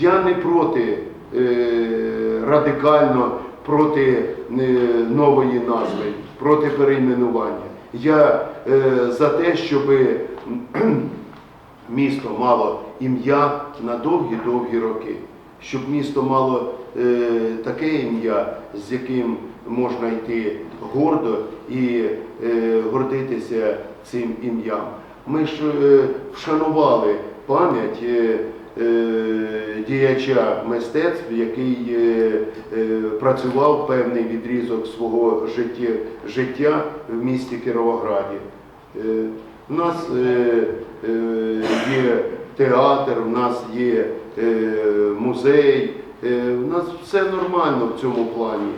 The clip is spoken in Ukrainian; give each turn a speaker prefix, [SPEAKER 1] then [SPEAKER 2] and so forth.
[SPEAKER 1] Я не проти е, радикально проти е, нової назви, проти перейменування. Я е, за те, щоб місто мало ім'я на довгі-довгі роки, щоб місто мало таке ім'я, з яким можна йти гордо і гордитися цим ім'ям. Ми ж вшанували пам'ять діяча мистецтв, який е, е, працював певний відрізок свого життя, в місті Кіровограді. Е, У нас е, е, є театр, у нас є е, музей, е, у нас все нормально в цьому плані.